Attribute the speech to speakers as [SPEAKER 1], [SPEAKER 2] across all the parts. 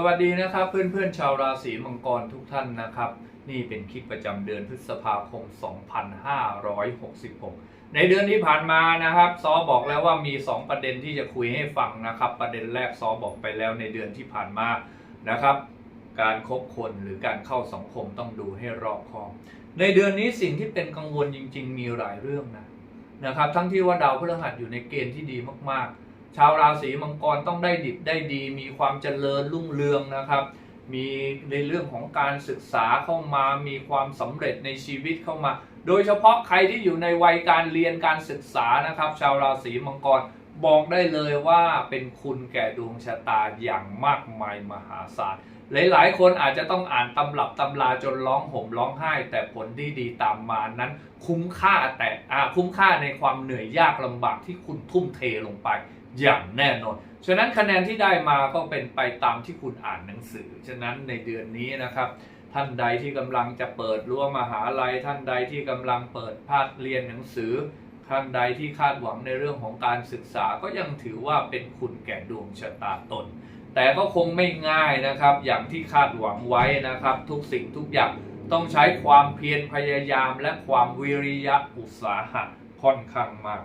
[SPEAKER 1] สวัสดีนะครับเพื่อนๆชาวราศีมังกรทุกท่านนะครับ นี่เป็นคลิปประจำเดือนพฤษภาคม 2566 ในเดือนที่ผ่านมานะครับซอบอกแล้วว่ามี 2 ประเด็นที่จะคุยให้ฟังนะครับ ประเด็นแรกซอบอกไปแล้วในเดือนที่ผ่านมานะครับ การคบคนหรือการเข้าสังคมต้องดูให้รอบคอบ ในเดือนนี้สิ่งที่เป็นกังวลจริง ๆ มีหลายเรื่องนะนะครับ ทั้งที่ว่าดาวพฤหัสอยู่ในเกณฑ์ที่ดีมากๆ ชาวราศีมังกรต้องได้ดิบได้ดี มีความเจริญรุ่งเรืองนะครับ มีในเรื่องของการศึกษาเข้ามามีความสำเร็จในชีวิตเข้ามา โดยเฉพาะใครที่อยู่ในวัยการเรียนการศึกษานะครับ ชาวราศีมังกรบอกได้เลยว่าเป็นคุณแก่ดวงชะตาอย่างมากมายมหาศาลหลายๆ คนอาจจะต้องอ่านตำรับตำราจนร้องห่มร้องไห้ แต่ผลที่ดีตามมานั้น คุ้มค่าแต่คุ้มค่าในความเหนื่อยยากลำบากที่คุณทุ่มเทลงไป อย่างแน่นอน ฉะนั้นคะแนนที่ได้มาก็เป็นไปตามที่คุณอ่านหนังสือ ฉะนั้นในเดือนนี้นะครับ ท่านใดที่กำลังจะเปิดรั้วมหาลัย ท่านใดที่กำลังเปิดภาคเรียนหนังสือ ท่านใดที่คาดหวังในเรื่องของการศึกษาก็ยังถือว่าเป็นคุณแก่ดวงชะตาตน แต่ก็คงไม่ง่ายนะครับ อย่างที่คาดหวังไว้นะครับ ทุกสิ่งทุกอย่างต้องใช้ความเพียรพยายามและความวิริยะอุตสาหะค่อนข้างมาก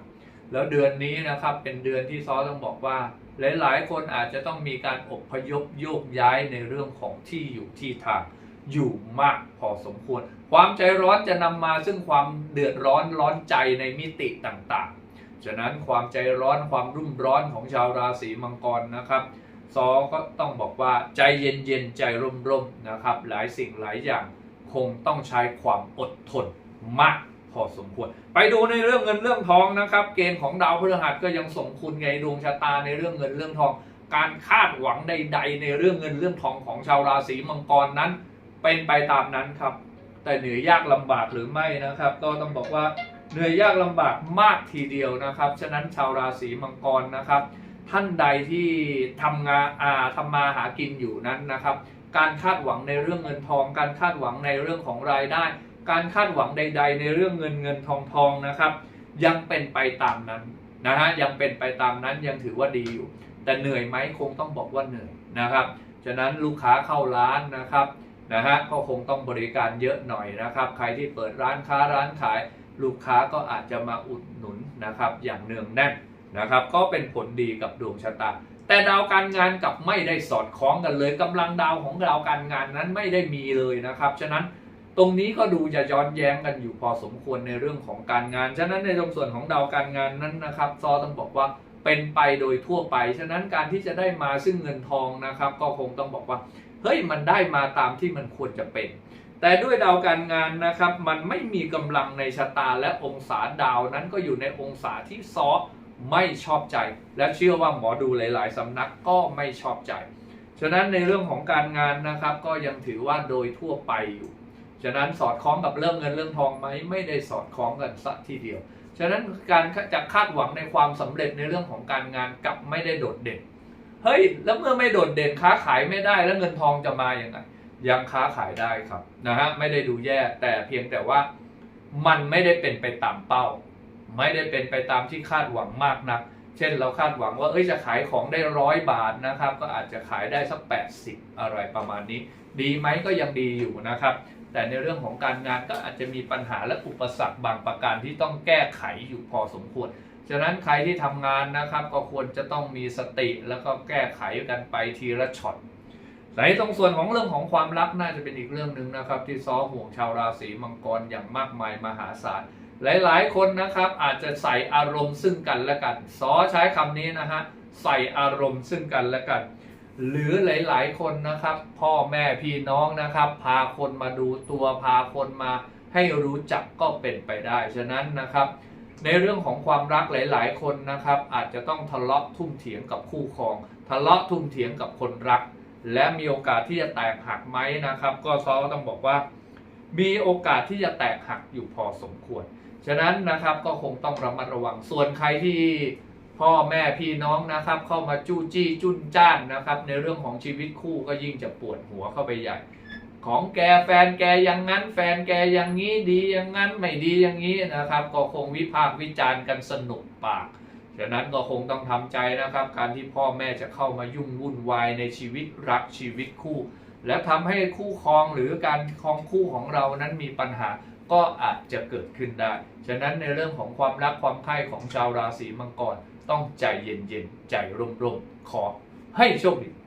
[SPEAKER 1] แล้วเดือนนี้นะครับเป็นเดือนที่ซอต้องบอกว่า หลายๆ คนอาจจะต้องมีการอบพยพโยกย้ายในเรื่องของที่อยู่ที่ทางอยู่มากพอสมควร ความใจร้อนจะนำมาซึ่งความเดือดร้อนร้อนใจในมิติต่างๆ ฉะนั้นความใจร้อนความรุ่มร้อนของชาวราศีมังกรนะครับซอก็ต้องบอกว่าใจเย็นๆใจร่มๆนะครับ หลายสิ่งหลายอย่างคงต้องใช้ความอดทนมาก พอสมควร ไปดูในเรื่องเงินเรื่องทองนะครับ เกณฑ์ของดาวพฤหัสก็ยังส่งคุณไงดวงชะตาในเรื่องเงินเรื่องทอง การคาดหวังใด ๆ ในเรื่องเงินเรื่องทองของชาวราศีมังกรนั้น เป็นไปตามนั้นครับ แต่เหนื่อยยากลำบากหรือไม่นะครับ ก็ต้องบอกว่าเหนื่อยยากลำบากมากทีเดียวนะครับ ฉะนั้นชาวราศีมังกรนะครับ ท่านใดที่ทำงานอาทำมาหากินอยู่นั้นนะครับ การคาดหวังในเรื่องเงินทอง การคาดหวังในเรื่องของรายได้ การคาดหวังใด ๆ ในเรื่องเงินเงินทองทองนะครับ ยังเป็นไปตามนั้นนะฮะยังเป็นไปตามนั้นยังถือว่าดีอยู่ แต่เหนื่อยไหมคงต้องบอกว่าเหนื่อยนะครับฉะนั้นลูกค้าเข้าร้านนะครับนะฮะก็คงต้องบริการเยอะหน่อยนะครับ ใครที่เปิดร้านค้าร้านขาย ลูกค้าก็อาจจะมาอุดหนุนนะครับ อย่างเนืองแน่นนะครับ ก็เป็นผลดีกับดวงชะตา แต่ดาวการงานกับไม่ได้สอดคล้องกันเลยกำลังดาวของดาวการงานนั้นไม่ได้มีเลยนะครับ ฉะนั้น ตรงนี้ก็ดูจะย้อนแย้งกันอยู่พอสมควรในเรื่องของการงาน ฉะนั้นในตรงส่วนของดาวการงานนั้นนะครับ ซอต้องบอกว่าเป็นไปโดยทั่วไป ฉะนั้นการที่จะได้มาซึ่งเงินทองนะครับ ก็คงต้องบอกว่า เฮ้ยมันได้มาตามที่มันควรจะเป็น แต่ด้วยดาวการงานนะครับ มันไม่มีกำลังในชะตาและองศาดาวนั้นก็อยู่ในองศาที่ซอไม่ชอบใจ และเชื่อว่าหมอดูหลาย ๆสำนักก็ไม่ชอบใจ ฉะนั้นในเรื่องของการงานนะครับ ก็ยังถือว่าโดยทั่วไปอยู่ ฉะนั้นสอดคล้องกับเรื่องเงินเรื่องทองไหมไม่ได้สอดคล้องกันสักทีเดียว ฉะนั้นการจะคาดหวังในความสำเร็จในเรื่องของการงานกลับไม่ได้โดดเด่นเฮ้ยแล้วเมื่อไม่โดดเด่นค้าขายไม่ได้แล้วเงินทองจะมาอย่างไงยังค้าขายได้ครับนะฮะไม่ได้ดูแย่แต่เพียงแต่ว่ามันไม่ได้เป็นไปตามเป้า ไม่ได้เป็นไปตามที่คาดหวังมากนัก เช่นเราคาดหวังว่าเอ้ยจะขายของได้ร้อยบาทนะครับ ก็อาจจะขายได้สัก 80 อะไรประมาณนี้ ดีไหมก็ยังดีอยู่นะครับ แต่ในเรื่องของการงานก็อาจจะมีปัญหาและอุปสรรคบางประการที่ต้องแก้ไขอยู่พอสมควร ฉะนั้นใครที่ทำงานนะครับก็ควรจะต้องมีสติแล้วก็แก้ไขกันไปทีละช็อตในตรงส่วนของเรื่องของความรักน่าจะเป็นอีกเรื่องหนึ่งนะครับ ที่ซ้อห่วงชาวราศีมังกรอย่างมากมายมหาศาลหลาย ๆ คนนะครับอาจจะใส่อารมณ์ซึ่งกันและกัน ซอใช้คำนี้นะฮะใส่อารมณ์ซึ่งกันและกัน หรือหลาย ๆ คนนะครับ พ่อแม่พี่น้องนะครับ พาคนมาดูตัวพาคนมาให้รู้จักก็เป็นไปได้ ฉะนั้นนะครับ ในเรื่องของความรักหลาย ๆ คนนะครับ อาจจะต้องทะเลาะทุ่มเถียงกับคู่ครอง ทะเลาะทุ่มเถียงกับคนรัก และมีโอกาสที่จะแตกหักไหมนะครับ ก็ซอต้องบอกว่า มีโอกาสที่จะแตกหักอยู่พอสมควร ฉะนั้นนะครับก็คงต้องระมัดระวังส่วนใครที่ พ่อแม่พี่น้องนะครับ เข้ามาจู้จี้จุนจ้านนะครับ ในเรื่องของชีวิตคู่ก็ยิ่งจะปวดหัวเข้าไปใหญ่ ของแกแฟนแกอย่างนั้น แฟนแกอย่างนี้ดีอย่างนั้นไม่ดีอย่างนี้นะครับ ก็คงวิพากษ์วิจารณ์กันสนุกปากฉะนั้นก็คงต้องทำใจนะครับ การที่พ่อแม่จะเข้ามายุ่งวุ่นวายในชีวิตรักชีวิตคู่ และทำให้คู่ครองหรือการครองคู่ของเรานั้นมีปัญหาก็อาจจะเกิดขึ้นได้ ฉะนั้นในเรื่องของความรักความใคร่ของชาวราศีมังกร ต้องใจเย็นๆ ใจร่มๆ ขอให้โชคดี